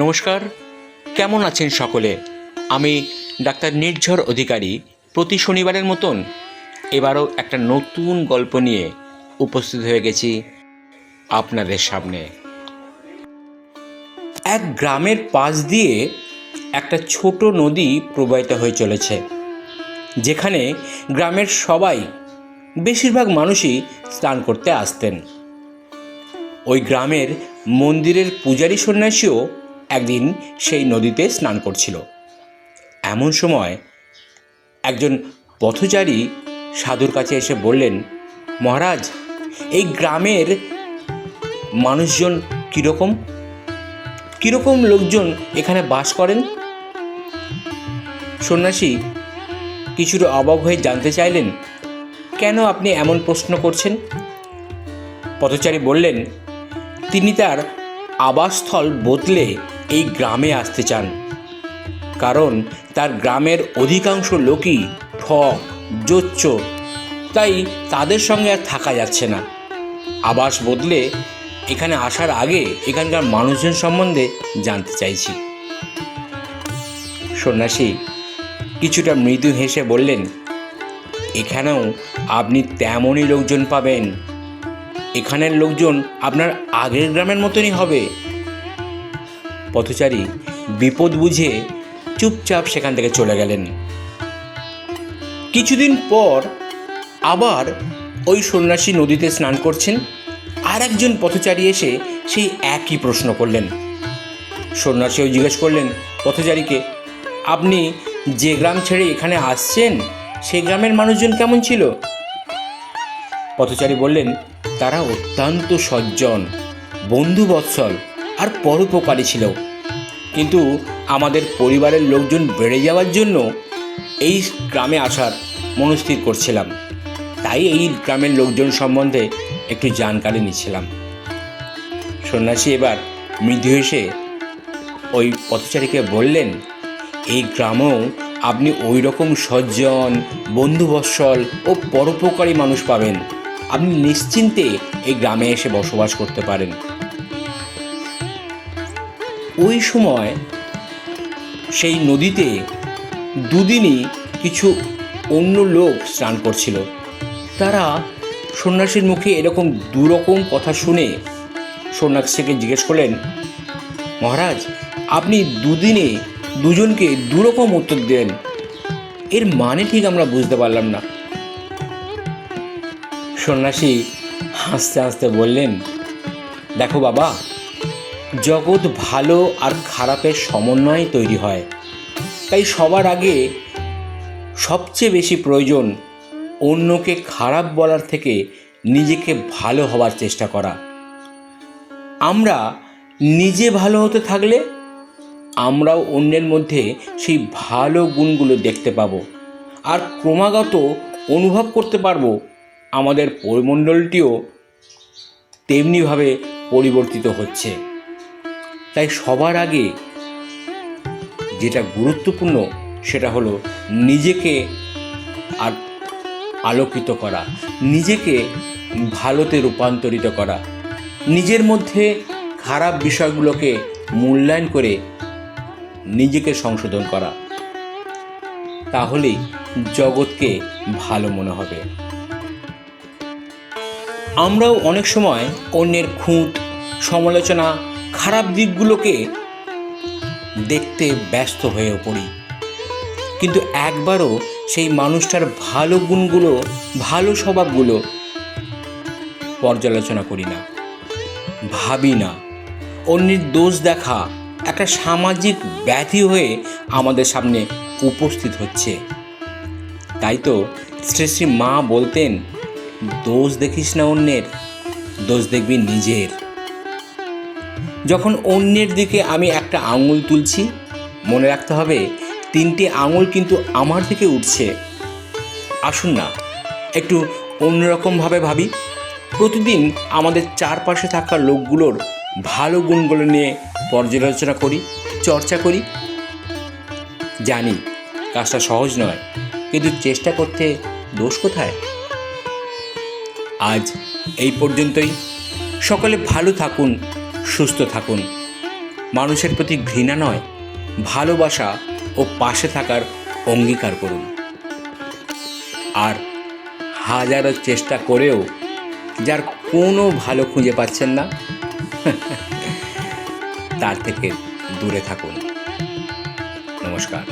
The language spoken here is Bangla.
নমস্কার। কেমন আছেন সকলে? আমি ডাক্তার নির্ঝর অধিকারী প্রতি শনিবারের মতন এবারও একটা নতুন গল্প নিয়ে উপস্থিত হয়ে গেছি আপনাদের সামনে। এক গ্রামের পাশ দিয়ে একটা ছোট নদী প্রবাহিত হয়ে চলেছে, যেখানে গ্রামের সবাই বেশিরভাগ মানুষই স্নান করতে আসতেন। ওই গ্রামের মন্দিরের পূজারী সন্ন্যাসীও একদিন সেই নদীতে স্নান করছিল। এমন সময় একজন পথচারী সাধুর কাছে এসে বললেন, মহারাজ, এই গ্রামের মানুষজন কীরকম? কীরকম লোকজন এখানে বাস করেন? সন্ন্যাসী কিছুটা অবাক হয়ে জানতে চাইলেন, কেন আপনি এমন প্রশ্ন করছেন? পথচারী বললেন, তিনি তার আবাসস্থল বদলে এই গ্রামে আসতে চান। কারণ তার গ্রামের অধিকাংশ লোকই ঠক জোচ্চ, তাই তাদের সঙ্গে আর থাকা যাচ্ছে না। আবাস বদলে এখানে আসার আগে এখানকার মানুষজন সম্বন্ধে জানতে চাইছি। সন্ন্যাসী, কিছুটা মৃদু হেসে বললেন, এখানেও আপনি তেমনই লোকজন পাবেন। এখানের লোকজন আপনার আগের গ্রামের মতনই হবে। পথচারী বিপদ বুঝে চুপচাপ সেখান থেকে চলে গেলেন। কিছুদিন পর আবার ওই সন্ন্যাসী নদীতে স্নান করছেন, আর একজন পথচারী এসে সেই একই প্রশ্ন করলেন। সন্ন্যাসীও জিজ্ঞেস করলেন, পথচারীকে, আপনি যে গ্রাম ছেড়ে এখানে আসছেন সেই গ্রামের মানুষজন কেমন ছিল? পথচারী বললেন, তারা অত্যন্ত সজ্জন, বন্ধুবৎসল আর পরোপকারী ছিল। কিন্তু আমাদের পরিবারের লোকজন বেড়ে যাওয়ার জন্য এই গ্রামে আসার মনস্থির করছিলাম। তাই এই গ্রামের লোকজন সম্বন্ধে একটু জানকারি নিচ্ছিলাম। সন্ন্যাসী এবার মৃদু এসে ওই পথচারীকে বললেন, এই গ্রামেও আপনি ওই রকম সজ্জন, বন্ধুবৎসল ও পরোপকারী মানুষ পাবেন। আপনি নিশ্চিন্তে এই গ্রামে এসে বসবাস করতে পারেন। ওই সময় সেই নদীতে দুদিনই কিছু অন্য লোক স্নান করছিল। তারা সন্ন্যাসীর মুখে এরকম দুরকম কথা শুনে সন্ন্যাসীকে জিজ্ঞেস করলেন, মহারাজ, আপনি দুদিনে দুজনকে দুরকম উত্তর দেন। এর মানে ঠিক আমরা বুঝতে পারলাম না। সন্ন্যাসী হাসতে হাসতে বললেন, দেখো বাবা জগৎ ভালো আর খারাপের সমন্বয়ে তৈরি হয়। তাই সবার আগে সবচেয়ে বেশি প্রয়োজন অন্যকে খারাপ বলার থেকে নিজেকে ভালো হওয়ার চেষ্টা করা। আমরা নিজে ভালো হতে থাকলে আমরাও অন্যের মধ্যে সেই ভালো গুণগুলো দেখতে পাবো। আর ক্রমাগত অনুভব করতে পারব আমাদের পরিমণ্ডলটিও তেমনিভাবে পরিবর্তিত হচ্ছে। তাই সবার আগে যেটা গুরুত্বপূর্ণ সেটা হলো নিজেকে আর আলোকিত করা, নিজেকে ভালোতে রূপান্তরিত করা, নিজের মধ্যে খারাপ বিষয়গুলোকে মূল্যায়ন করে নিজেকে সংশোধন করা, তাহলেই জগৎকে ভালো মনে হবে। আমরাও অনেক সময় অন্যের খুঁত, সমালোচনা খারাপ দিকগুলোকে দেখতে ব্যস্ত হয়ে পড়ি। কিন্তু একবারও সেই মানুষটার ভালো গুণগুলো, ভালো স্বভাবগুলো পর্যালোচনা করি না। ভাবি না। অন্যের দোষ দেখা একটা সামাজিক ব্যাধি হয়ে আমাদের সামনে উপস্থিত হচ্ছে। তাই তো শ্রী শ্রী মা বলতেন, দোষ দেখিস না অন্যের, দোষ দেখবি নিজের। যখন অন্যের দিকে আমি একটা আঙুল তুলছি, মনে রাখতে হবে তিনটে আঙুল কিন্তু আমার দিকে উঠছে। আসুন না, একটু অন্যরকমভাবে ভাবি। প্রতিদিন আমাদের চারপাশে থাকা লোকগুলোর ভালো গুণগুলো নিয়ে পর্যালোচনা করি, চর্চা করি। জানি কাজটা সহজ নয়, কিন্তু চেষ্টা করতে দোষ কোথায়? আজ এই পর্যন্তই। সকলে ভালো থাকুন সুস্থ থাকুন। মানুষের প্রতি ঘৃণা নয়, ভালোবাসা ও পাশে থাকার অঙ্গীকার করুন। আর হাজারো চেষ্টা করেও যার কোনো ভালো খুঁজে পাচ্ছেন না, তার থেকে দূরে থাকুন। নমস্কার।